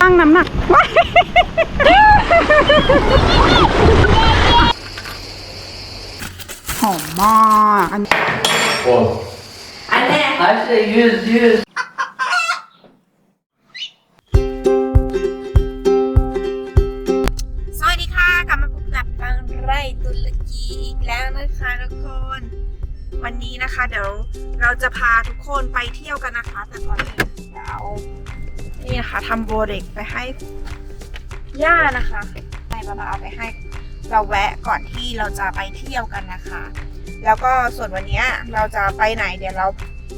ตั้งน้ำหนักว้ายหอมมากอัน On. อันแรก I say use, use. สวัสดีค่ะ กลับมาพบกับปังไรตุรกีอีกแล้วนะคะทุกคน วันนี้นะคะ เดี๋ยวเราจะพาทุกคนไปเที่ยวกันนะคะ แต่ก่อนอื่นเดี๋ยวเอา นี่นะคะทำโบเด็กไปให้ย่านะคะให้บาบาเอาไปให้เราแวะก่อนที่เราจะไปเที่ยวกันนะคะ แล้วก็ส่วนวันนี้เราจะไปไหนเดี๋ยวเรา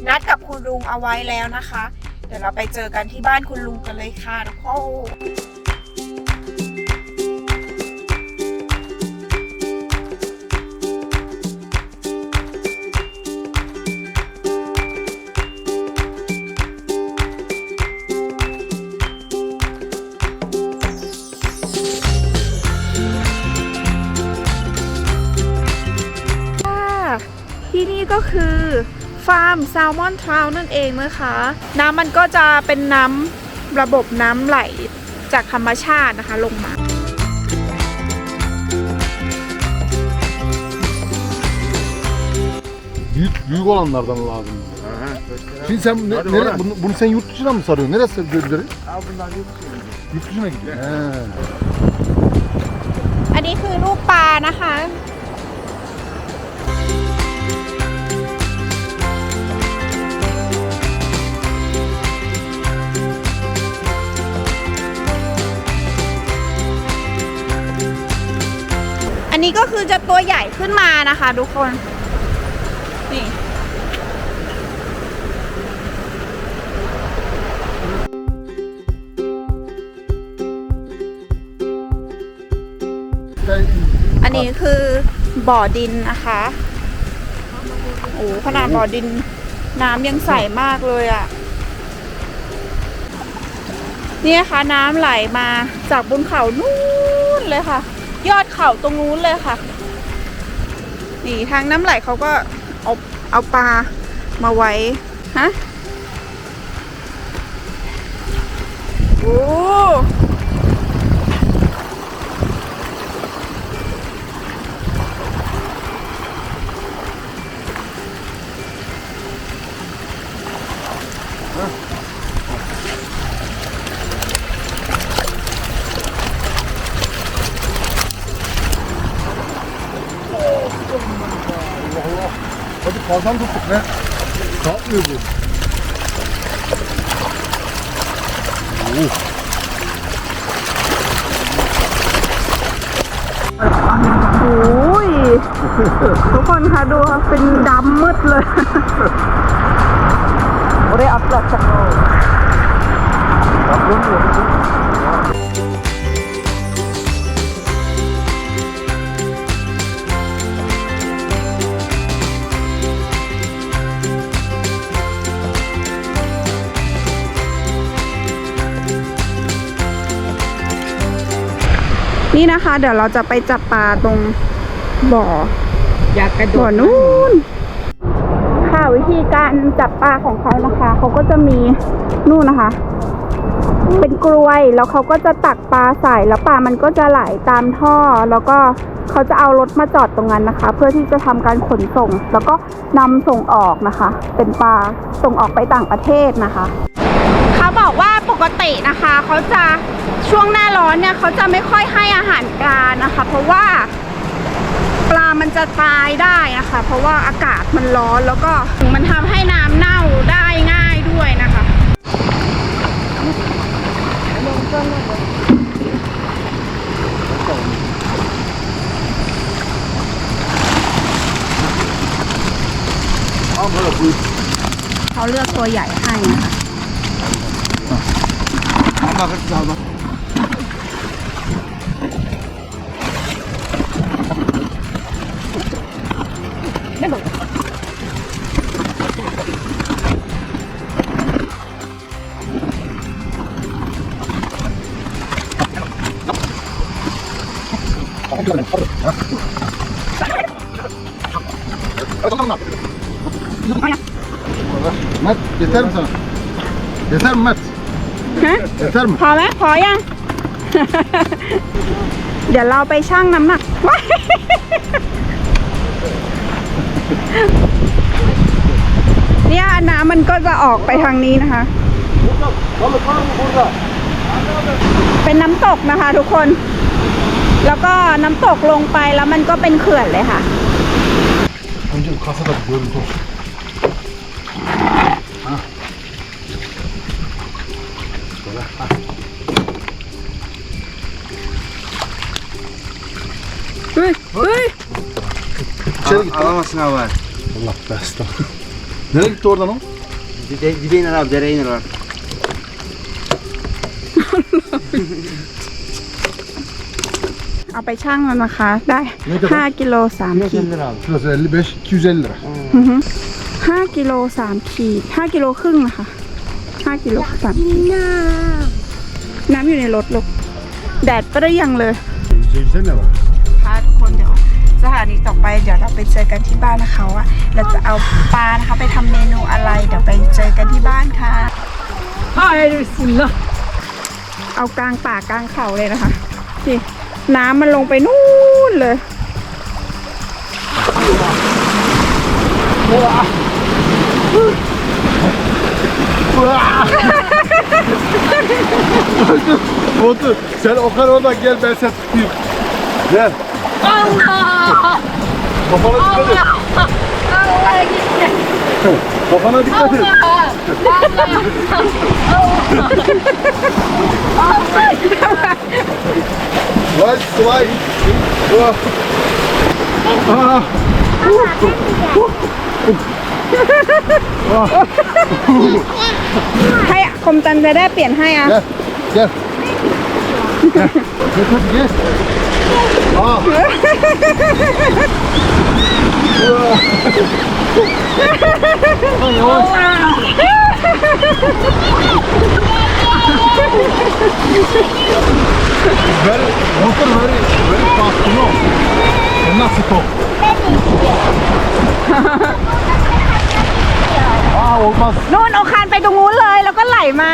นัดกับคุณลุงเอาไว้แล้วนะคะ เดี๋ยวเราไปเจอกันที่บ้านคุณลุงกันเลยค่ะทุกคนาร์มแซลมอนทราวนั่นเองนะคะ น้ำมันก็จะเป็นน้ำระบบน้ำไหลจากธรรมชาตินะคะลงมา Büyük, büyük olanlardan lazım. Şimdi sen ne, nere- bunu, bunu sen yurt dışına mı sarıyorsun? Neresi gölleri? Abi bunlar yurt dışına Yurt dışına gidiyor. He. อันนี้คือลูกปลานะคะ นนี้ก็คือจะตัวใหญ่ขึ้นมานะคะทุกคน นี่อันนี้คือบ่อดินนะคะ โอ้ขนาดบ่อดินน้ำยังใสมากเลยอะ่ะ นี่นะคะน้ำไหลมาจากบนเขานู้นเลยค่ะ ยอดเขาตรงนู้นเลยค่ะ นี่ทางน้ำไหลเขาก็เอาเอาปลามาไว้ ฮะ ทุกคนคะดูค่ะเป็นดำมืดเลย Oraya atlatacak. Kalkmıyor. นี่นะคะ เดี๋ยวเราจะไปจับปลาตรงบ่อ อยากกระโดบ่อดนู้นค่ะวิธีการจับปลาของเขานะคะ เขาก็จะมีนู่นนะคะ เป็นกลวยแล้วเขาก็จะตักปลาใส่แล้วปลามันก็จะไหลตามท่อ แล้วก็เขาจะเอารถมาจอดตรงนั้นนะคะ เพื่อที่จะทำการขนส่ง แล้วก็นำส่งออกนะคะ เป็นปลาส่งออกไปต่างประเทศนะคะ เขาบอกว่าปกตินะคะ เขาจะช่วงหน้าร้อนเนี่ยเขาจะไม่ค่อยให้อาหารปลานะคะ เพราะว่า ปลามันจะตายได้นะคะเพราะว่าอากาศมันร้อนแล้วก็มันทำให้น้ำเน่าได้ง่ายด้วยนะคะเขาเลือกตัวใหญ่ให้นะคะ yeter mi sana? Yeter mi Mert? ฮะ Yeter mi? พอไหมพอยัง เดี๋ยวเราไปชั่งน้ำหนัก ว้าย เนี่ยน้ำมันก็จะออกไปทางนี้นะคะ Balık var mı burada? เป็นน้ำตกนะคะทุกคน แล้วก็น้ำตกลงไปแล้วมันก็เป็นเขื่อนเลยค่ะ Önce kasada bir görüntü olsun. Alamazsın abi. var. Allah belasını. Nereye gitti oradan o? Dibe, dibe iner abi dereye iner abi. เอาไปชั่งแล้วนะคะ ได้ Ne kadar? 5กิโล3ขีด iner abi. Kilosu 55, 250 lira. 5กิโล3ขีด5กิโลครึ่งนะคะ5กิโลสามขีดน้ำอยู่ในรถลูกแดดเปรี้ยงเลย150 ne var? านีต่อไปเดี๋ยวเราไปเจอกันที่บ้านนะคะว่าเราจะเอาปลานะคะไปทำเมนูอะไร เดี๋ยวไปเจอกันที่บ้านค่ะ Hayır bismillah. เอากลางป่ากลางเขาเลยนะคะนี่น้ำมันลงไปนู่นเลย Otur. Sen Okan oradan gel ben sen tutayım. Gel. Allah! Kafana dikkat et. Allah gitti. Kafana dikkat et. Slide, slide. Ah. Ah. ให้คมจันจะได้เปลี่ยนให้อะ Gel, gel. Gel, gel อ๋อโอ้เบลมอเตอร์เบลเบลฟาสต์โน่เอ็นนัสโต อ้าวมา นู่นโอาคานไปตรงนู้นเลย แล้วก็ไหลมา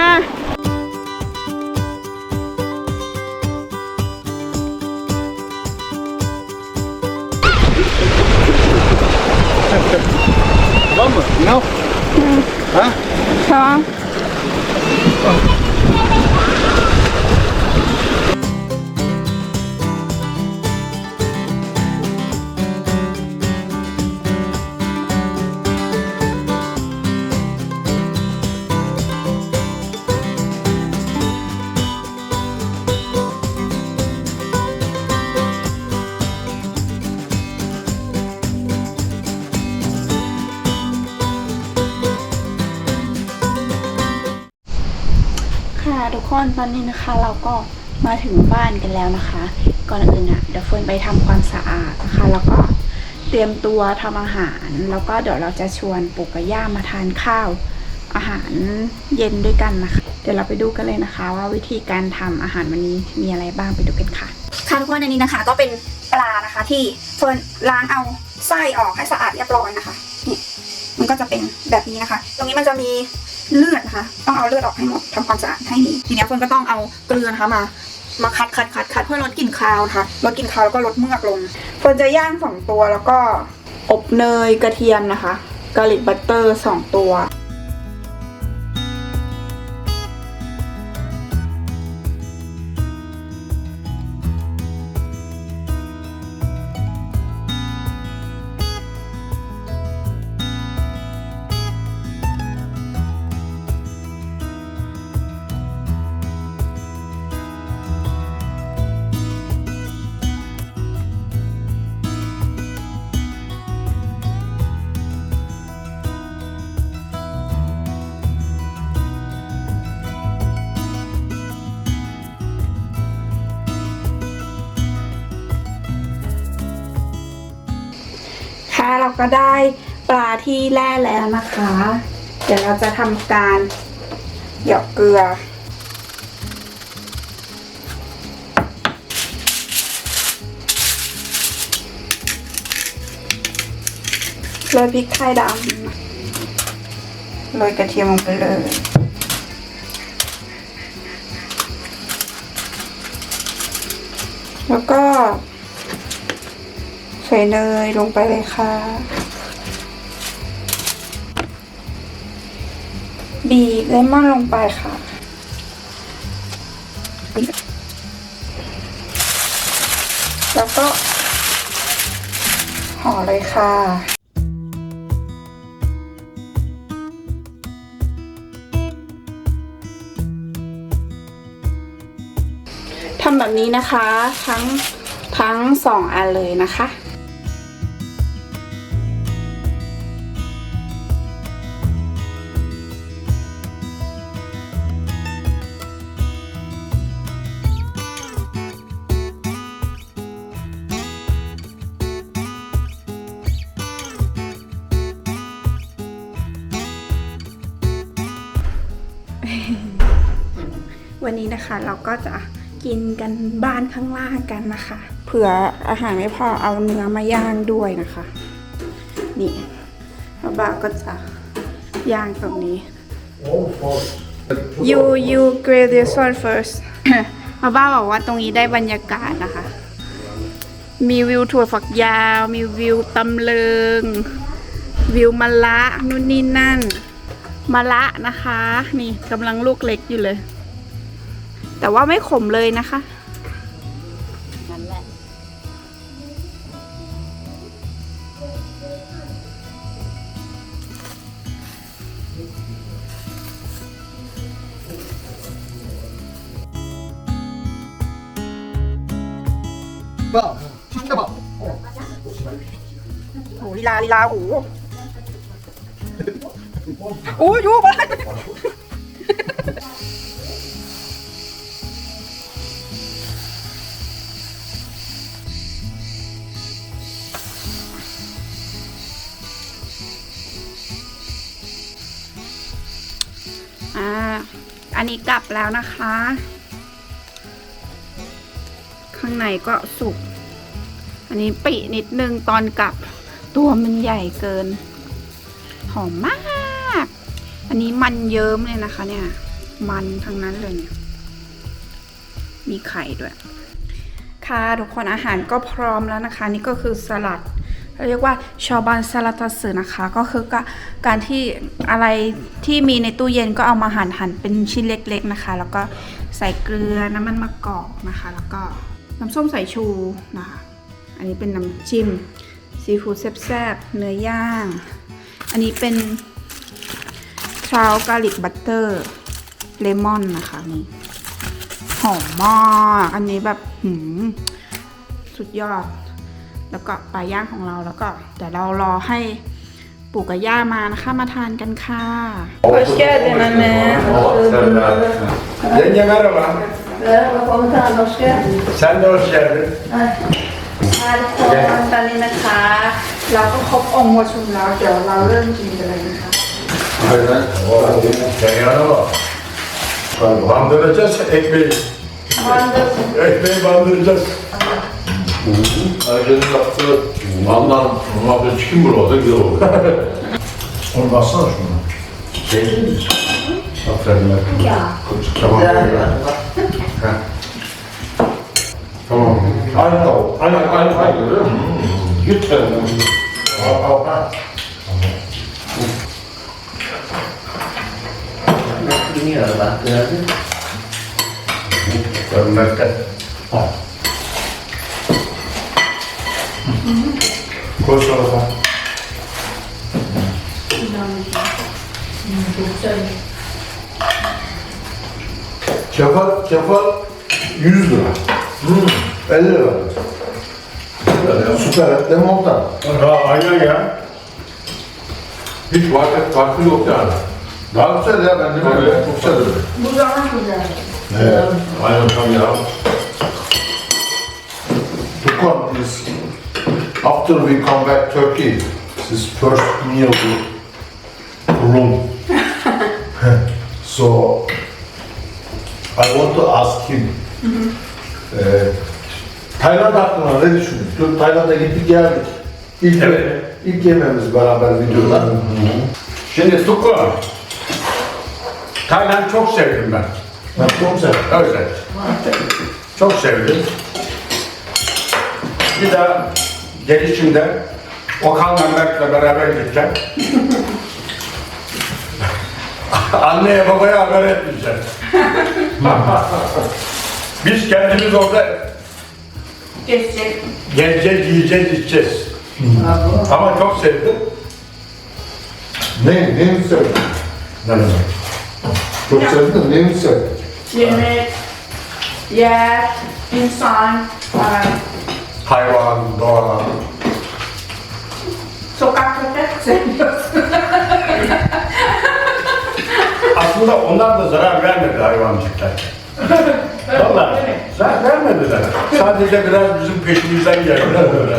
Tamam mı? Enough? Ha? ช้อง ทุกคนตอนนี้นะคะเราก็มาถึงบ้านกันแล้วนะคะ ก่อนอื่นอะเดี๋ยวเฟิร์นไปทำความสะอาดนะคะ แล้วก็เตรียมตัวทำอาหาร แล้วก็เดี๋ยวเราจะชวนปู่กับย่ามาทานข้าว อาหารเย็นด้วยกันนะคะ เดี๋ยวเราไปดูกันเลยนะคะ ว่าวิธีการทำอาหารวันนี้มีอะไรบ้างไปดูกันค่ะค่ะทุกคนอันนี้นะคะ ก็เป็นปลานะคะ ที่เฟิร์นล้างเอาไส้ออกให้สะอาดเรียบร้อยนะคะนี่มันก็จะเป็นแบบนี้นะคะ ตรงนี้มันจะมี เลือดนะคะ ต้องเอาเลือดออกให้หมดทำความสะอาดให้ดีทีนี้เฟิร์นก็ต้องเอาเกลือนะคะมามาคัดคัดคัดคัดเพื่อลดกลิ่นคาวนะคะลดกลิ่นคาวแล้วก็ลดเมือกลงเฟิร์นจะย่างสองตัวแล้วก็อบเนยกระเทียมนะคะกะหรี่บัตเตอร์สองตัว เราก็ได้ปลาที่แล่แล้วนะคะ เดี๋ยวเราจะทำการหยอกเกลือ โรยพริกไทยดำโรยกระเทียมลงไปเลยแล้วก็ ใส่เนยลงไปเลยค่ะ บีบเลมอนลงไปค่ะ แล้วก็ห่อเลยค่ะทำแบบนี้นะคะ ทั้งทั้งสองอันเลยนะคะ วันนี้นะคะเราก็จะกินกันบ้านข้างล่างกันนะคะ เผื่ออาหารไม่พอเอาเนื้อมาย่างด้วยนะคะ นี่ป้าบ้าก็จะย่างตรงนี้ you you grill this one first ป้าบ้าบอกว่าตรงนี้ได้บรรยากาศนะคะ มีวิวถั่วฝักยาว มีวิวตำเลิง วิวมะละนู่นนี่นั่นมะละนะคะ นี่กำลังลูกเล็กอยู่เลย แต่ว่าไม่ขมเลยนะคะนั่นแหละบ้าชิ้นกรบอกโอ้โหลีลาลีลาโอ้โหโอ้ยยูมา กลับแล้วนะคะ ข้างในก็สุก อันนี้ปินิดนึงตอนกลับตัวมันใหญ่เกิน หอมมาก อันนี้มันเยิ้มเลยนะคะเนี่ย มันทั้งนั้นเลยเนี่ย มีไข่ด้วย ค่ะทุกคนอาหารก็พร้อมแล้วนะคะ นี่ก็คือสลัด เรียกว่าชอบันสลัดตัสึนะคะ ก็คือก็การที่อะไรที่มีในตู้เย็นก็เอามาหั่นหั่นเป็นชิ้นเล็กๆนะคะ แล้วก็ใส่เกลือน้ำมันมะกอกนะคะ แล้วก็น้ำส้มสายชูนะคะอันนี้เป็นน้ำจิ้มซีฟู้ดแซ่บๆเนื้อย่าง อันนี้เป็นทราวกาลิกบัตเตอร์เลมอนนะคะนี่หอมมาก อันนี้แบบหืมสุดยอด แล้วก็ปลาย่างของเราแล้วก็เดี๋ยวเรารอให้ปู่กับย่ามานะคะมาทานกันค่ะขอแก้เดนนะ Yenge merhaba. Merhaba komutan hoş geldin. Sen de hoş geldin. ค่ะทุกคนตอนนี้นะคะ เราก็ครบองค์ประชุมแล้ว เดี๋ยวเราเริ่มกินกันเลยนะคะ Aynen. Tenyana bak. Bandıracağız ekmeği. Ekmeği bandıracağız. Ayşe'nin yaptığı Allah'ım muhabbet çıkın burada olsa güzel olur. Onu baksana şuna. Sevdin şey, mi? Aferin. Ya. Tamam. Ya, ya. Tamam. Aynı tavuk. Aynı, aynı, aynı. Görüyor musun? Git sen. Al, al, al. Bilmiyorum bak gördün. Görmekte. Ha. Koy salata. Kefal, kefal 100 lira. 50 lira. Süper et limontan. Ha, aynen ya. Hiç fark, farkı yok yani. Daha güzel ya ben de böyle çok severim. Bu daha güzel. Evet. Aynen tam ya. Tukon is after we come back Turkey, this first meal to room. so I want to ask him. Ee, Tayland hakkında ne düşünüyorsun? Tayland'a gittik geldik. İlk, Evet. ilk yememiz beraber videoda. Şimdi Tukko. Tayland çok sevdim ben. Ben çok severim. Öyle. Çok sevdim. Bir daha gelişimde Okan Mehmet'le beraber gideceğim. Anneye babaya haber etmeyeceğim. Biz kendimiz orada Geçecek. geleceğiz, yiyeceğiz, içeceğiz. Ama çok sevdim. Ne? Neyini sevdin? Ne demek? Çok sevdin de neyini sevdin? Yemek, yer, insan, aa, Hayvan, doğa. sokak köpek seviyorsun. Aslında onlar da zarar vermedi hayvancıklar. Vallahi zarar vermediler. Sadece biraz bizim peşimizden geldiler böyle.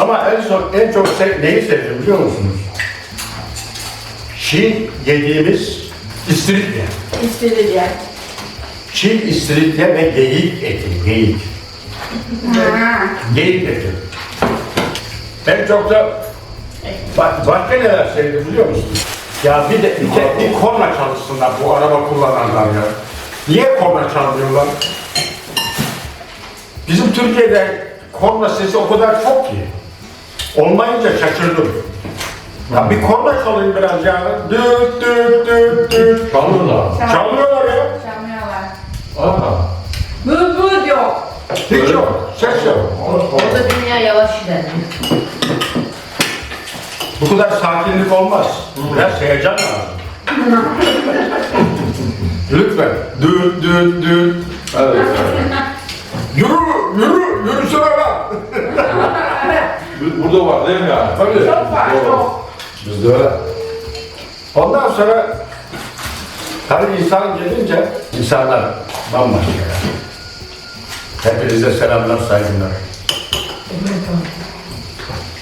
Ama en son en çok sev, neyi sevdim biliyor musunuz? Çiğ yediğimiz istiridye. İstedi Çiğ istiridye ve geyik eti, geyik. Geyik eti. En çok da bak, başka neler sevdim biliyor musunuz? Ya bir de bir, de, bir korna çalışsınlar bu araba kullananlar ya. Niye korna çalmıyorlar? Bizim Türkiye'de korna sesi o kadar çok ki. Olmayınca şaşırdım. Ya bir korna çalayım biraz ya. Düt düt düt düt. Çalıyorlar. Çalmıyorlar ya. Aa. Bıd bıd yok. Hiç yok. Ses yok. Orada dünya yavaş ilerliyor. Bu kadar sakinlik olmaz. Biraz heyecan lazım. Lütfen. Düt düt düt. Evet. Yürü, yürü, yürüsene lan. Burada var değil mi yani? Tabii. Çok var, çok. Bizde öyle. Ondan sonra tabii insan gelince insanlar bambaşka. Hepinize selamlar, saygılar.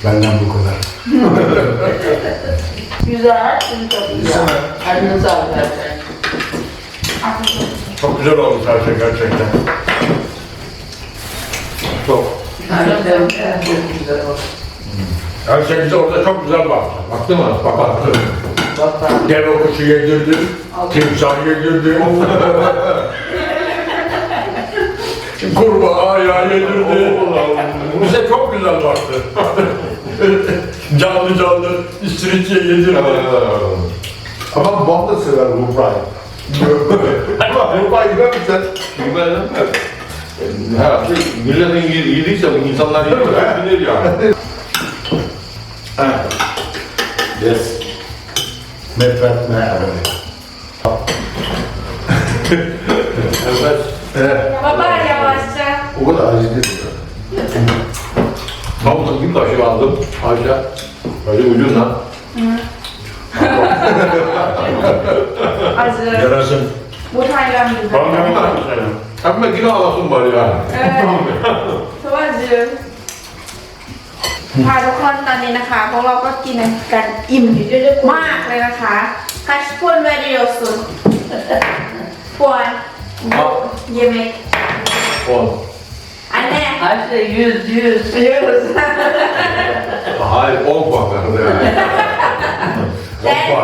Benden bu kadar. Güzel, şimdi çok güzel. Sağlık gerçekten. Çok güzel olmuş her şey gerçekten. Çok. Çok güzel oldu. Her şey bize orada çok güzel baktı. Baktı mı? Bak baktı. Bak bak. Deve kuşu yedirdi, timsah yedirdi. Kurbağa ayağı yedirdi. Bize çok güzel baktı. canlı canlı istiridye yedirdi. Ama babam da sever Rubra'yı. Ama Rubra'yı yiyor musun? Bilmem ne. Herhalde milletin yedi- yediyse bu insanlar yediyor. Bilir yani. Yes. Mehmet Mehmet. Evet. Evet. Baba yavaşça. O kadar acı değil. Tavukun bir kaşık aldım. Aşağı. Böyle ucundan. Acı. Yarasın. Bu Tayland biber. Bana ne kadar güzel. Ama yine alasın var yani. เพราะว่าจืดค่ะทุกคนตอนนี้นะคะ พวกเราก็กินกันอิ่มมากเลยนะคะคัชพูนเวดีโอสุดปวนเยเมก On. อันแน่ Her şey yüz, yüz. ยืด Hayır 10 puan verdi yani. และ Hoppa.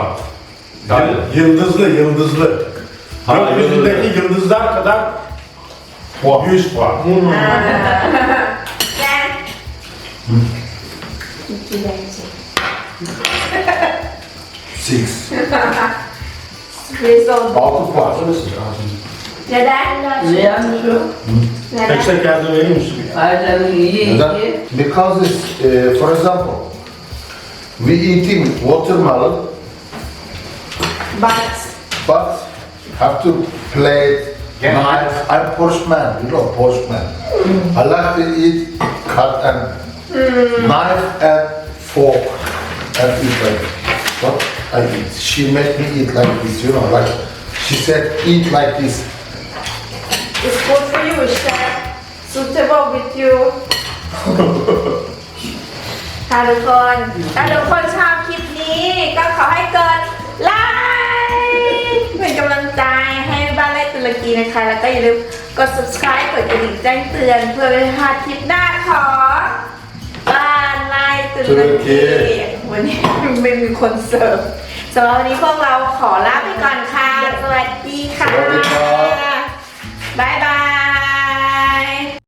Yani yıldızlı, yıldızlı. Ha, Gökyüzündeki yıldızlar kadar 100 puan. และกินแรงสิ Six. รีโซน6 puan. เดี๋ Yeah. Leandro. Tek because it's, uh, for example, we eating watermelon, But but have to play knife. I'm postman, you know, postman. I like to eat cut and hmm. knife and fork and eat like what I eat. She made me eat like this, you know, like she said, eat like this. It's good for you, chef. Suitable with you. ค่ะทุกคนถ้าทุกคนชอบคลิปนี้ก็ขอให้กดไลค์เป็นกำลังใจให้บ้านไร่ตุรกีนะคะ แล้วก็อย่าลืมกด subscribe กดกระดิ่งแจ้งเตือน เพื่อไม่ให้พลาดคลิปหน้าของบ้านไร่ตุรกีวันนี้ไม่มีคนเสิร์ฟสำหรับวันนี้พวกเราขอลาไปก่อนค่ะ 拜拜。